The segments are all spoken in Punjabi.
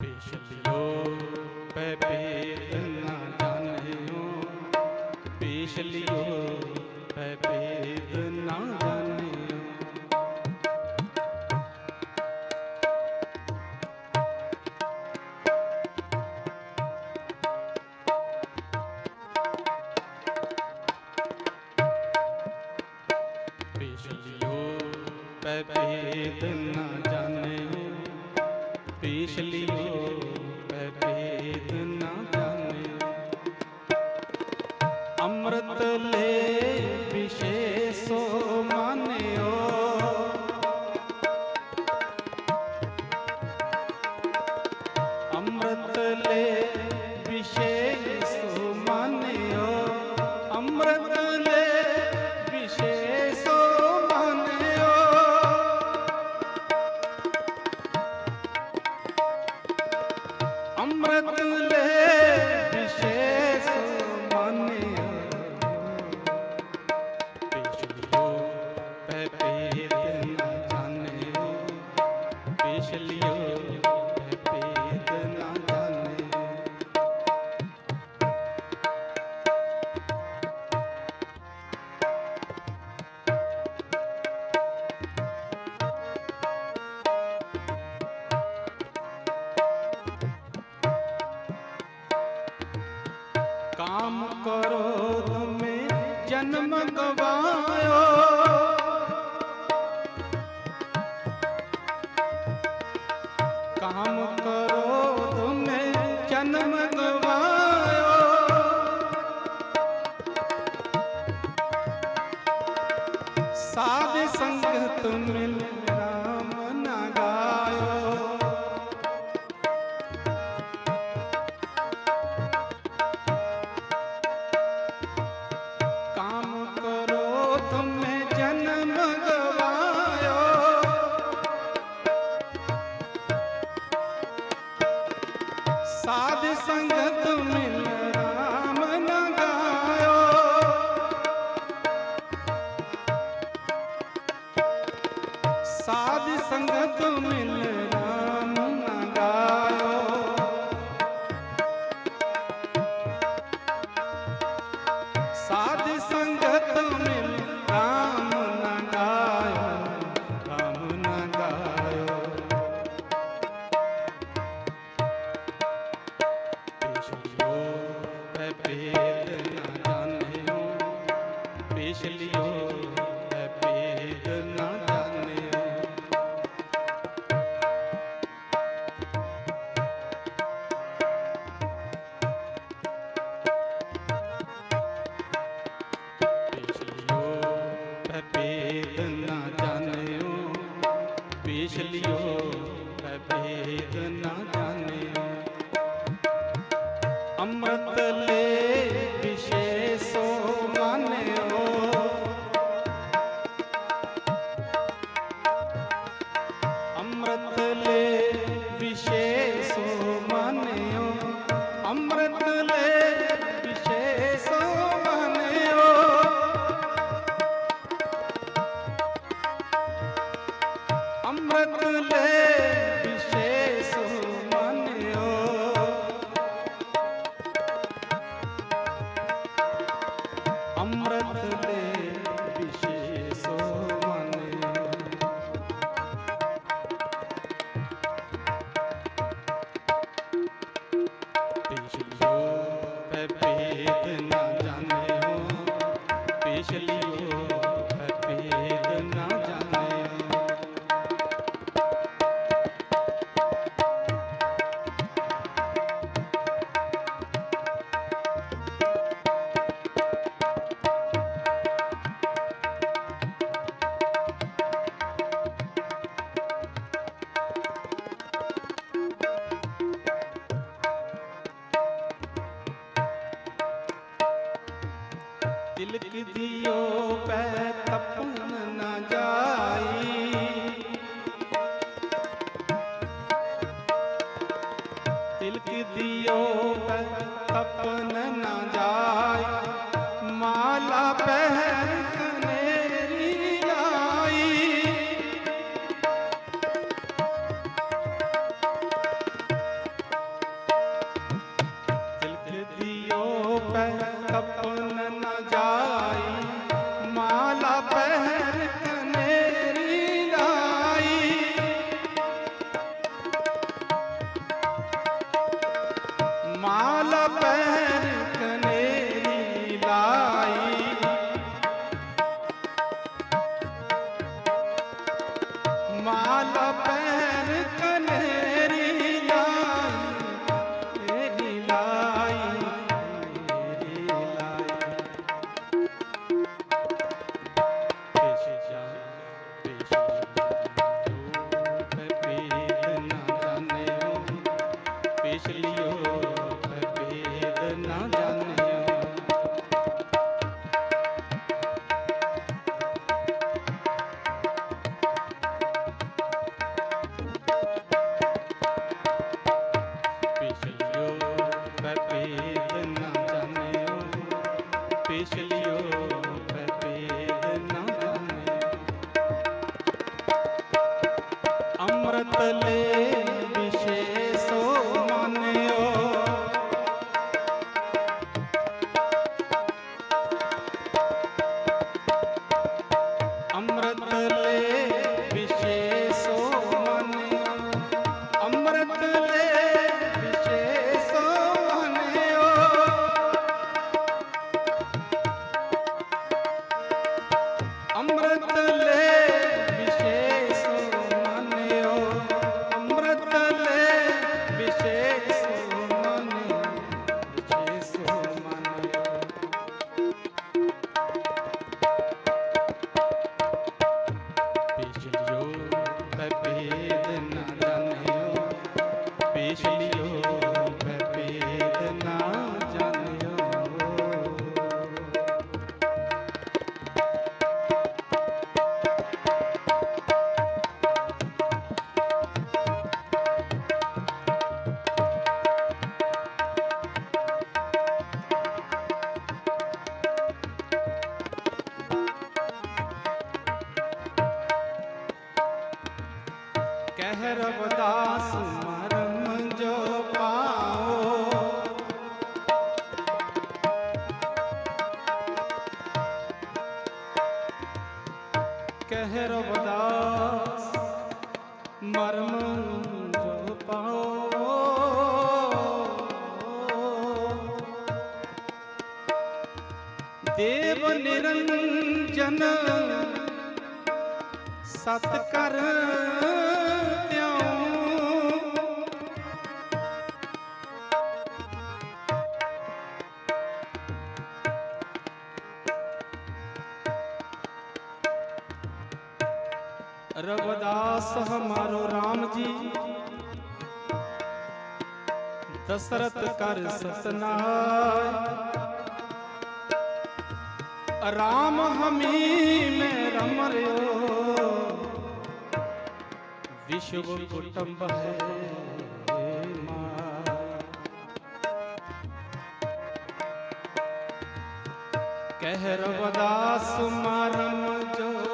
ਪਿਛਲਿਓ ਪੈ ਭੇਦ ਨਾ ਜਾਣਿਓ ਪਿਛਲਿਓ ਪੈ ਭੇਦ ਨਾ ਜਾਣਿਓ ਪਿਛਲਿਓ ਪੈ ਪੇਤ ਨਾ ਜਾਣਿਓ ਪਿਛਲਿਓ ਪੈ ਭੇਦ ਨਾ ਜਾਣਿਓ ਅੰਮ੍ਰਿਤ ਲੈ ਅੰਮ੍ਰਿਤ क्रोध में जन्म गवायो काम क्रोध ਸਾਧ ਸੰਗਤ ਮਿਲ ਰਾਮ ਗਾਇਓ ਸਾਧ ਸੰਗਤ ਮਿਲ ਰਾਮ ਗਾਇਓ ਰਾਮ ਗਾਇਓ ਪਿਛਲਿਓ ਦਿਓ ਪੈ ਤਪਨ ਨਾ ਜਾਈ। ਤਿਲਕ ਦਿਓ ਪੈ ਤਪਨ ਨਾ ਜਾਈ। pé. पल ਕਹਿ ਰਵਦਾਸ ਮਰਮ ਜੋ ਪਾਉ ਦੇਵ ਨਿਰੰਜਨ ਸਤ ਕਰ रघुदास हमारो राम जी दशरथ कर सतनाय राम हमी में रम रहो विश्व कुटुंब है कह रवदास मरम जो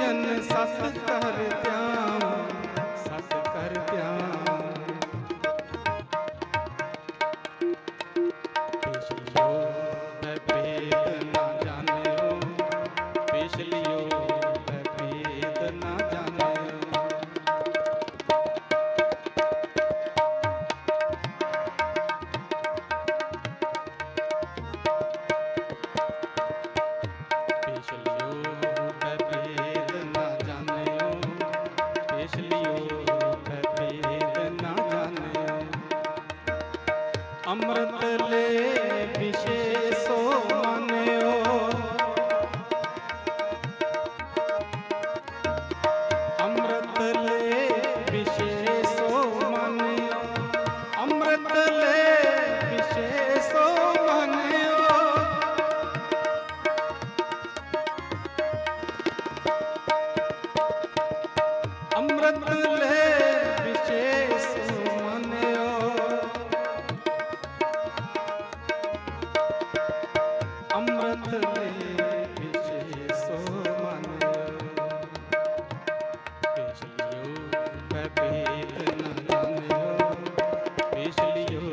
ਜਨ ਸਤ ਕਰ ਧਿਆਨ ਸਤ ਕਰ ਧਿਆਨ ਬਦਲੇ ਵਿਸ਼ੇਸ ਮਨਿਓ। ਅੰਮ੍ਰਿਤ ਵਿਸ਼ੇਸ ਮਨਿਓ। ਪਿਛਲਿਓ ਪਪੀਤ ਨ ਪਿਛਲਿਓ